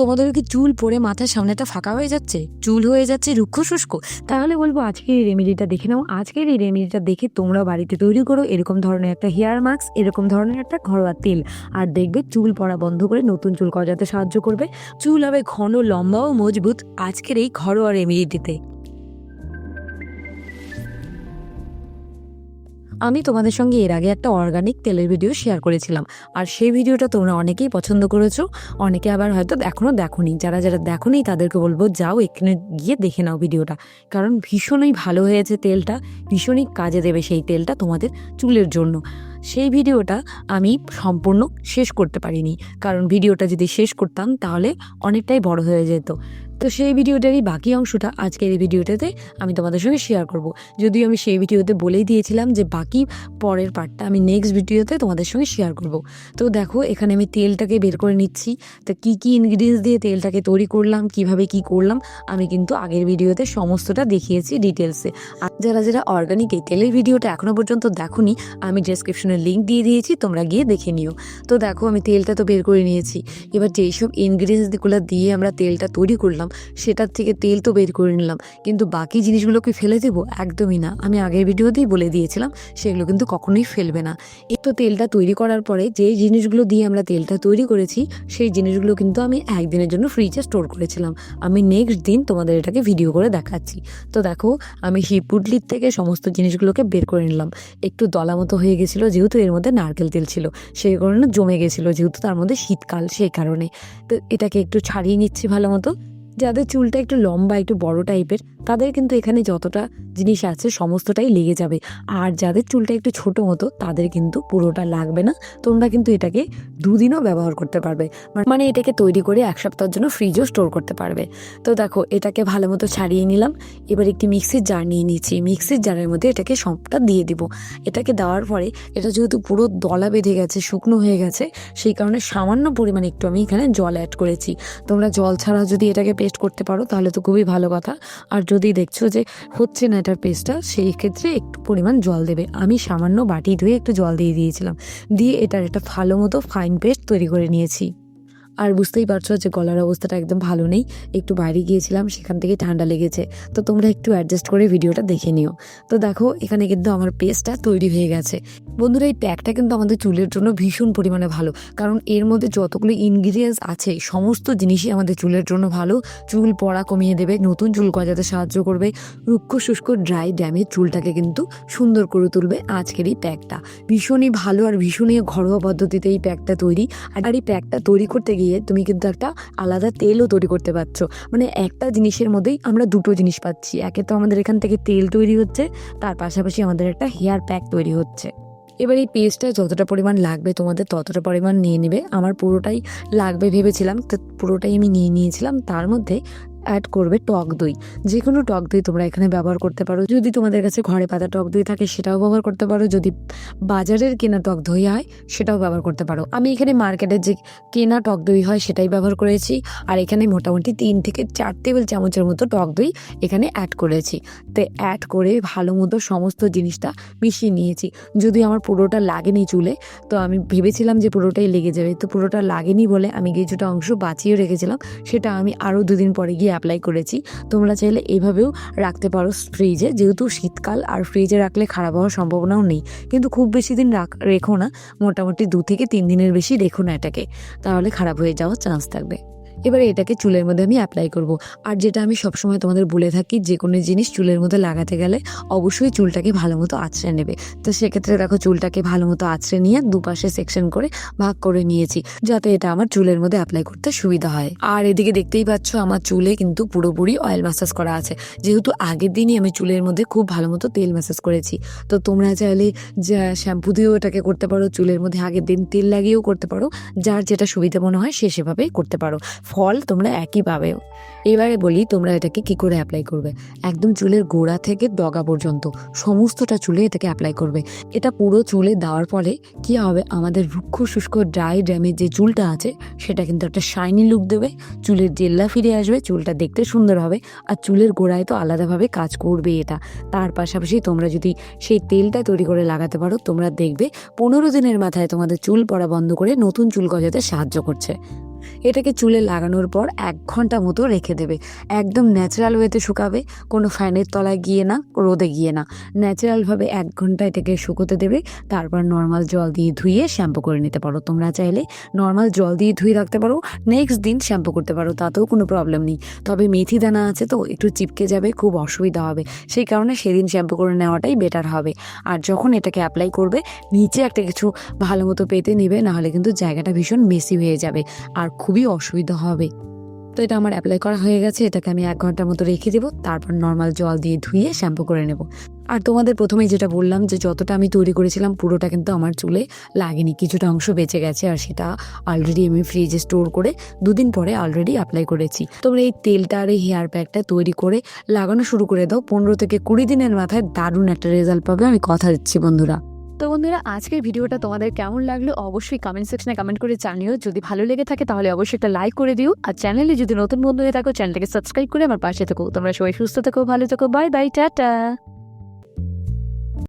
তোমাদের কি চুল পরে মাথার সামনেটা ফাঁকা হয়ে যাচ্ছে, চুল হয়ে যাচ্ছে রুক্ষ শুষ্ক। তাহলে বলব আজকের এই রেমেডিটা দেখে নাও। আজকের এই রেমেডিটা দেখে তোমরা বাড়িতে তৈরি করো। এরকম ধরনের একটা হেয়ার মাস্ক এরকম ধরনের একটা ঘরোয়া তেল। আর দেখবে চুল পরা বন্ধ করে নতুন চুল গজাতে সাহায্য করবে। চুল হবে ঘন লম্বা ও মজবুত। আজকের এই ঘরোয়া রেমেডিটিতে আমি তোমাদের সঙ্গে এর আগে একটা অর্গানিক তেলের ভিডিও শেয়ার করেছিলাম। আর সেই ভিডিওটা তোমরা অনেকেই পছন্দ করেছ, অনেকে আবার হয়তো এখনও দেখোনি। যারা যারা দেখোনি, তাদেরকে বলব যাও এখানে গিয়ে দেখে নাও ভিডিওটা কারণ ভীষণই ভালো হয়েছে তেলটা, ভীষণই কাজে দেবে সেই তেলটা তোমাদের চুলের জন্য। সেই ভিডিওটা আমি সম্পূর্ণ শেষ করতে পারিনি। কারণ ভিডিওটা যদি শেষ করতাম, তাহলে অনেকটাই বড় হয়ে যেত। তো সেই ভিডিওটারই বাকি অংশটা আজকের এই ভিডিওটাতে আমি তোমাদের সঙ্গে শেয়ার করব। যদিও আমি সেই ভিডিওতে বলেই দিয়েছিলাম যে বাকি পরের পার্টটা আমি নেক্সট ভিডিওতে তোমাদের সঙ্গে শেয়ার করব। তো দেখো, এখানে আমি তেলটাকে বের করে নিচ্ছি। তো কী কী ইনগ্রিডিয়েন্টস দিয়ে তেলটাকে তৈরি করলাম, কীভাবে কি করলাম, আমি কিন্তু আগের ভিডিওতে সমস্তটা দেখিয়েছি ডিটেলসে আর যারা যারা অর্গানিক এই তেলের ভিডিওটা এখনও পর্যন্ত দেখোনি, আমি ডেসক্রিপশনে লিঙ্ক দিয়ে দিয়েছি, তোমরা গিয়ে দেখে নিও। তো দেখো, আমি তেলটা তো বের করে নিয়েছি। এবার যেই সব ইনগ্রিডিয়েন্টসগুলো দিয়ে আমরা তেলটা তৈরি করলাম সেটার থেকে তেল তো বের করে নিলাম। কিন্তু বাকি জিনিসগুলোকে ফেলে দেবো? একদমই না। আমি আগের ভিডিওতেই বলে দিয়েছিলাম, সেগুলো কিন্তু কখনোই ফেলবে না। এই তো তেলটা তৈরি করার পরে যে জিনিসগুলো দিয়ে আমরা তেলটা তৈরি করেছি, সেই জিনিসগুলো কিন্তু আমি একদিনের জন্য ফ্রিজে স্টোর করেছিলাম। আমি নেক্সট দিন তোমাদের এটাকে ভিডিও করে দেখাচ্ছি। তো দেখো, আমি হিপুডলির থেকে সমস্ত জিনিসগুলোকে বের করে নিলাম। একটু দলা মতো হয়ে গেছিল, যেহেতু এর মধ্যে নারকেল তেল ছিল। সেই কারণে জমে গেছিল, যেহেতু তার মধ্যে শীতকাল সেই কারণে। তো এটাকে একটু ছাড়িয়ে নিচ্ছি ভালো মতো। যাদের চুলটা একটু লম্বা একটু বড় টাইপের তাদের কিন্তু এখানে যতটা জিনিস আছে সমস্তটাই লেগে যাবে। আর যাদের চুলটা একটু ছোট মতো, তাদের কিন্তু পুরোটা লাগবে না। তোমরা কিন্তু এটাকে দুদিনও ব্যবহার করতে পারবে। মানে এটাকে তৈরি করে এক সপ্তাহের জন্য ফ্রিজও স্টোর করতে পারবে। তো দেখো, এটাকে ভালো মতো ছাড়িয়ে নিলাম। এবার একটি মিক্সির জার নিয়ে নিয়েছি মিক্সির জারের মধ্যে এটাকে সবটা দিয়ে দিব। এটাকে দেওয়ার পরে এটা যেহেতু পুরো দলা বেঁধে গেছে, শুকনো হয়ে গেছে, সেই কারণে সামান্য পরিমাণে একটু আমি এখানে জল অ্যাড করেছি। তোমরা জল ছাড়া যদি এটাকে পেস্ট করতে পারো, তাহলে তো খুবই ভালো কথা। আর যদি দেখছ যে হচ্ছে না এটার পেস্টটা সেই ক্ষেত্রে একটু পরিমাণ জল দেবে। আমি সামান্য বাটি ধুয়ে একটু জল দিয়ে দিয়েছিলাম। দিয়ে এটার একটা ভালো মতো ফাইন পেস্ট তৈরি করে নিয়েছি। আর বুঝতেই পারছ যে গলার অবস্থাটা একদম ভালো নেই। একটু বাইরে গিয়েছিলাম, সেখান থেকে ঠান্ডা লেগেছে। তো তোমরা একটু অ্যাডজাস্ট করে ভিডিওটা দেখে নিও। তো দেখো, এখানে কিন্তু আমার পেস্টটা তৈরি হয়ে গেছে। বন্ধুরা, এই প্যাকটা কিন্তু আমাদের চুলের জন্য ভীষণ পরিমাণে ভালো। কারণ এর মধ্যে যতগুলো ইনগ্রিডিয়েন্টস আছে, সমস্ত জিনিসই আমাদের চুলের জন্য ভালো। চুল পড়া কমিয়ে দেবে, নতুন চুল গজাতে সাহায্য করবে। রুক্ষ শুষ্ক ড্রাই ড্যামেজ চুলটাকে কিন্তু সুন্দর করে তুলবে আজকের এই প্যাকটা। ভীষণই ভালো আর ভীষণই ঘরোয়া পদ্ধতিতে এই প্যাকটা তৈরি। আর এই প্যাকটা তৈরি করতে গিয়ে তুমি কিন্তু একটা আলাদা তেলও তৈরি করতে পারছ। মানে একটা জিনিসের মধ্যেই আমরা দুটো জিনিস পাচ্ছি। একে তো আমাদের এখান থেকে তেল তৈরি হচ্ছে, তার পাশাপাশি আমাদের একটা হেয়ার প্যাক তৈরি হচ্ছে। এবার এই পেস্টটা যতটা পরিমাণ লাগবে তোমাদের ততটা পরিমাণ নিয়ে নেবে। আমার পুরোটাই লাগবে ভেবেছিলাম, তো পুরোটাই আমি নিয়ে নিয়েছিলাম। তার মধ্যে অ্যাড করবে টক দই। যে কোনো টক দই তোমরা এখানে ব্যবহার করতে পারো। যদি তোমাদের কাছে ঘরে পাতা টক দই থাকে, সেটাও ব্যবহার করতে পারো। যদি বাজারের কেনা টক দই হয়, সেটাও ব্যবহার করতে পারো। আমি এখানে মার্কেটের যে কেনা টক দই হয়, সেটাই ব্যবহার করেছি। আর এখানে মোটামুটি তিন থেকে চার টেবিল চামচের মতো টক দই এখানে অ্যাড করেছি। তো অ্যাড করে ভালো মতো সমস্ত জিনিসটা মিশিয়ে নিয়েছি। যদি আমার পুরোটা লাগেনি চুলে, তো আমি ভেবেছিলাম যে পুরোটাই লেগে যাবে। তো পুরোটা লাগেনি বলে আমি কিছুটা অংশ বাঁচিয়ে রেখেছিলাম। সেটা আমি আরও দুদিন পরে গিয়ে অ্যাপ্লাই করেছি, তোমরা চাইলে এভাবেও রাখতে পারো ফ্রিজে যেহেতু শীতকাল, আর ফ্রিজে রাখলে খারাপ হওয়ার সম্ভাবনাও নেই। কিন্তু খুব বেশি দিন রাখ, রেখো না। মোটামুটি দু থেকে তিন দিনের বেশি রেখো না এটাকে। তাহলে খারাপ হয়ে যাওয়ার চান্স থাকবে। এবারে এটাকে চুলের মধ্যে আমি অ্যাপ্লাই করব। আর যেটা আমি সবসময় তোমাদের বলে থাকি, যে কোনো জিনিস চুলের মধ্যে লাগাতে গেলে অবশ্যই চুলটাকে ভালো মতো আঁচড়ে নেবে। তো সেক্ষেত্রে দেখো চুলটাকে ভালো মতো আঁচড়ে নিয়ে দুপাশে সেকশন করে ভাগ করে নিয়েছি, যাতে এটা আমার চুলের মধ্যে অ্যাপ্লাই করতে সুবিধা হয়। আর এদিকে দেখতেই পাচ্ছ, আমার চুলে কিন্তু পুরোপুরি অয়েল ম্যাসাজ করা আছে। যেহেতু আগের দিনই আমি চুলের মধ্যে খুব ভালো মতো তেল ম্যাসাজ করেছি। তো তোমরা চাইলে যা শ্যাম্পু দিয়েও এটাকে করতে পারো, চুলের মধ্যে আগের দিন তেল লাগিয়েও করতে পারো। যার যেটা সুবিধা মনে হয় সে সেভাবেই করতে পারো। ফল তোমরা একই পাবে। এবারে বলি তোমরা এটাকে কি করে অ্যাপ্লাই করবে? একদম চুলের গোড়া থেকে ডগা পর্যন্ত সমস্তটা চুলে এটাকে অ্যাপ্লাই করবে। এটা পুরো চুলে দেওয়ার পরে কি হবে? আমাদের রুক্ষ, শুষ্ক ড্রাই ড্যামেজ যে চুলটা আছে, সেটা কিন্তু একটা শাইনি লুক দেবে। চুলের জেল্লা ফিরে আসবে, চুলটা দেখতে সুন্দর হবে আর চুলের গোড়ায় তো আলাদাভাবে কাজ করবে এটা। তার পাশাপাশি তোমরা যদি সেই তেলটা তৈরি করে লাগাতে পারো, তোমরা দেখবে পনেরো দিনের মাথায় তোমাদের চুল পড়া বন্ধ করে নতুন চুল গজাতে সাহায্য করছে। এটাকে চুলে লাগানোর পর এক ঘণ্টা মতো রেখে দেবে। একদম ন্যাচারাল ওয়েতে শুকাবে, কোনো ফ্যানের তলায় গিয়ে না, রোদে গিয়ে না। ন্যাচারালভাবে এক ঘণ্টা এটাকে শুকোতে দেবে, তারপর নর্মাল জল দিয়ে ধুয়ে শ্যাম্পু করে নিতে পারো। তোমরা চাইলে নর্মাল জল দিয়ে ধুয়ে রাখতে পারো নেক্সট দিন শ্যাম্পু করতে পারো, তাতেও কোনো প্রবলেম নেই। তবে মেথি দানা আছে তো, একটু চিপকে যাবে, খুব অসুবিধা হবে। সেই কারণে সেদিন শ্যাম্পু করে নেওয়াটাই বেটার হবে। আর যখন এটাকে অ্যাপ্লাই করবে, নিচে একটা কিছু ভালো মতো পেতে নেবে, নাহলে কিন্তু জায়গাটা ভীষণ মেসি হয়ে যাবে। আর খুবই অসুবিধা হবে। তো এটা আমার অ্যাপ্লাই করা হয়ে গেছে, এটাকে আমি এক ঘণ্টার মতো রেখে দেবো, তারপর নর্মাল জল দিয়ে ধুয়ে শ্যাম্পু করে নেব। আর তোমাদের প্রথমেই যেটা বললাম যে যতটা আমি তৈরি করেছিলাম, পুরোটা কিন্তু আমার চুলে লাগেনি, কিছুটা অংশ বেঁচে গেছে আর সেটা অলরেডি আমি ফ্রিজে স্টোর করে দুদিন পরে অলরেডি অ্যাপ্লাই করেছি। তোমরা এই তেলটা আর এই হেয়ার প্যাকটা তৈরি করে লাগানো শুরু করে দাও, পনেরো থেকে কুড়ি দিনের মাথায় দারুণ একটা রেজাল্ট পাবে, আমি কথা দিচ্ছি বন্ধুরা। তো বন্ধুরা, আজকের ভিডিওটা তোমাদের কেমন লাগল অবশ্যই কমেন্ট সেকশনে কমেন্ট করে জানিও। যদি ভালো লেগে থাকে তাহলে অবশ্যই একটা লাইক করে দিও। আর চ্যানেলে যদি নতুন বন্ধু হয়ে থাকো চ্যানেলটাকে সাবস্ক্রাইব করে আমার পাশে থাকো। তোমরা সবাই সুস্থ থাকো, ভালো থাকো বাই বাই টাটা!